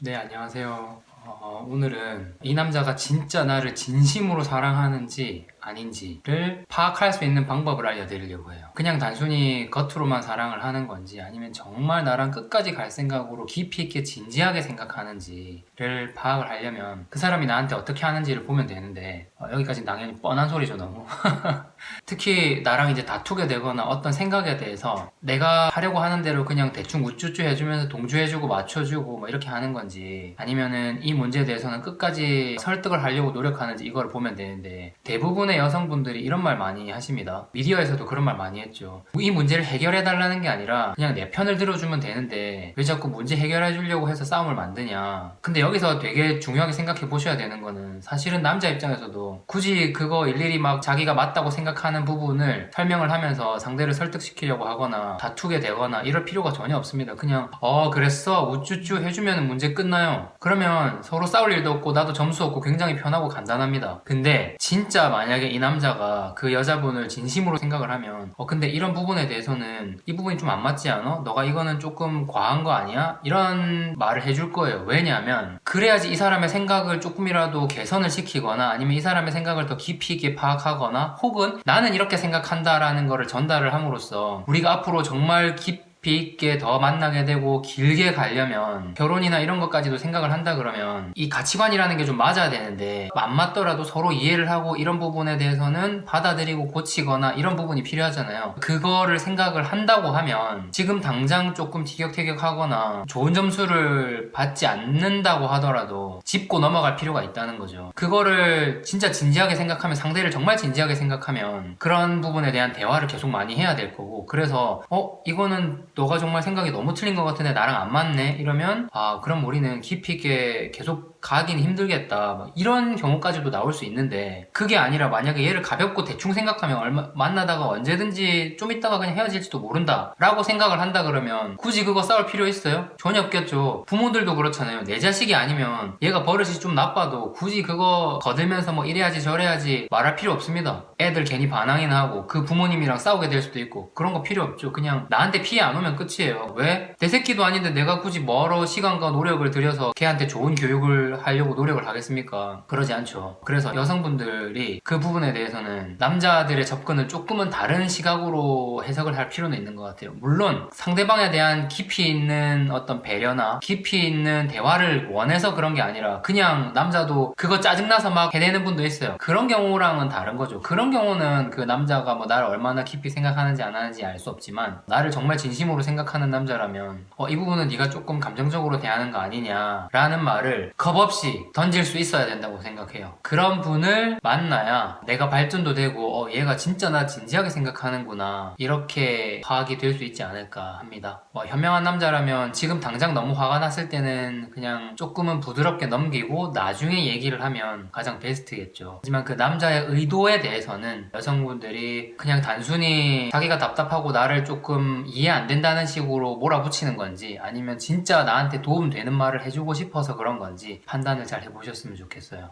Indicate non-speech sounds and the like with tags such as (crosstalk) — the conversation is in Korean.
네, 안녕하세요. 어, 오늘은 이 남자가 진짜 나를 진심으로 사랑하는지 아닌지를 파악할 수 있는 방법을 알려드리려고 해요. 그냥 단순히 겉으로만 사랑을 하는 건지 아니면 정말 나랑 끝까지 갈 생각으로 깊이 있게 진지하게 생각하는지를 파악을 하려면 그 사람이 나한테 어떻게 하는지를 보면 되는데 어, 여기까지 당연히 뻔한 소리죠 너무. (laughs) 특히 나랑 이제 다투게 되거나 어떤 생각에 대해서 내가 하려고 하는 대로 그냥 대충 우쭈쭈 해주면서 동조해주고 맞춰주고 뭐 이렇게 하는 건지 아니면은 이 문제에 대해서는 끝까지 설득을 하려고 노력하는지 이걸 보면 되는데 대부분의 여성분들이 이런 말 많이 하십니다. 미디어에서도 그런 말 많이 했죠. 이 문제를 해결해 달라는 게 아니라 그냥 내 편을 들어주면 되는데 왜 자꾸 문제 해결해 주려고 해서 싸움을 만드냐. 근데 여기서 되게 중요하게 생각해 보셔야 되는 거는 사실은 남자 입장에서도 굳이 그거 일일이 막 자기가 맞다고 생각하는 부분을 설명을 하면서 상대를 설득시키려고 하거나 다투게 되거나 이럴 필요가 전혀 없습니다. 그냥 어 그랬어 우쭈쭈 해주면 문제 끝나요. 그러면 서로 싸울 일도 없고 나도 점수 없고 굉장히 편하고 간단합니다. 근데 진짜 만약에 이 남자가 그 여자분을 진심으로 생각을 하면 어 근데 이런 부분에 대해서는 이 부분이 좀 안 맞지 않아? 너가 이거는 조금 과한 거 아니야? 이런 말을 해줄 거예요. 왜냐하면 그래야지 이 사람의 생각을 조금이라도 개선을 시키거나 아니면 이 사람의 생각을 더 깊이 있게 파악하거나 혹은 나는 이렇게 생각한다라는 거를 전달을 함으로써 우리가 앞으로 정말 깊 이 있게 더 만나게 되고 길게 가려면 결혼이나 이런 것까지도 생각을 한다 그러면 이 가치관이라는 게 좀 맞아야 되는데 안 맞더라도 서로 이해를 하고 이런 부분에 대해서는 받아들이고 고치거나 이런 부분이 필요하잖아요. 그거를 생각을 한다고 하면 지금 당장 조금 티격태격하거나 좋은 점수를 받지 않는다고 하더라도 짚고 넘어갈 필요가 있다는 거죠. 그거를 진짜 진지하게 생각하면 상대를 정말 진지하게 생각하면 그런 부분에 대한 대화를 계속 많이 해야 될 거고 그래서 어 이거는 너가 정말 생각이 너무 틀린 것 같은데 나랑 안 맞네? 이러면 아 그럼 우리는 깊이 있게 계속 가긴 힘들겠다. 막 이런 경우까지도 나올 수 있는데 그게 아니라 만약에 얘를 가볍고 대충 생각하면 얼마 만나다가 언제든지 좀 있다가 그냥 헤어질지도 모른다 라고 생각을 한다 그러면 굳이 그거 싸울 필요 있어요? 전혀 없겠죠. 부모들도 그렇잖아요. 내 자식이 아니면 얘가 버릇이 좀 나빠도 굳이 그거 거들면서 뭐 이래야지 저래야지 말할 필요 없습니다. 애들 괜히 반항이나 하고 그 부모님이랑 싸우게 될 수도 있고 그런 거 필요 없죠. 그냥 나한테 피해 안 오면 끝이에요 왜? 내 새끼도 아닌데 내가 굳이 멀어 시간과 노력을 들여서 걔한테 좋은 교육을 하려고 노력을 하겠습니까? 그러지 않죠. 그래서 여성분들이 그 부분에 대해서는 남자들의 접근을 조금은 다른 시각으로 해석을 할 필요는 있는 것 같아요. 물론 상대방에 대한 깊이 있는 어떤 배려나 깊이 있는 대화를 원해서 그런 게 아니라 그냥 남자도 그거 짜증나서 막 해내는 분도 있어요. 그런 경우랑은 다른 거죠. 그런 경우는 그 남자가 뭐 나를 얼마나 깊이 생각하는지 안 하는지 알 수 없지만 나를 정말 진심 으로 생각하는 남자라면 어, 이 부분은 네가 조금 감정적으로 대하는 거 아니냐라는 말을 겁 없이 던질 수 있어야 된다고 생각해요. 그런 분을 만나야 내가 발전도 되고 어, 얘가 진짜 나 진지하게 생각하는구나 이렇게 파악이 될 수 있지 않을까 합니다. 뭐, 현명한 남자라면 지금 당장 너무 화가 났을 때는 그냥 조금은 부드럽게 넘기고 나중에 얘기를 하면 가장 베스트겠죠. 하지만 그 남자의 의도에 대해서는 여성분들이 그냥 단순히 자기가 답답하고 나를 조금 이해 안 된다는 식으로 몰아붙이는 건지 아니면 진짜 나한테 도움 되는 말을 해주고 싶어서 그런 건지 판단을 잘 해보셨으면 좋겠어요.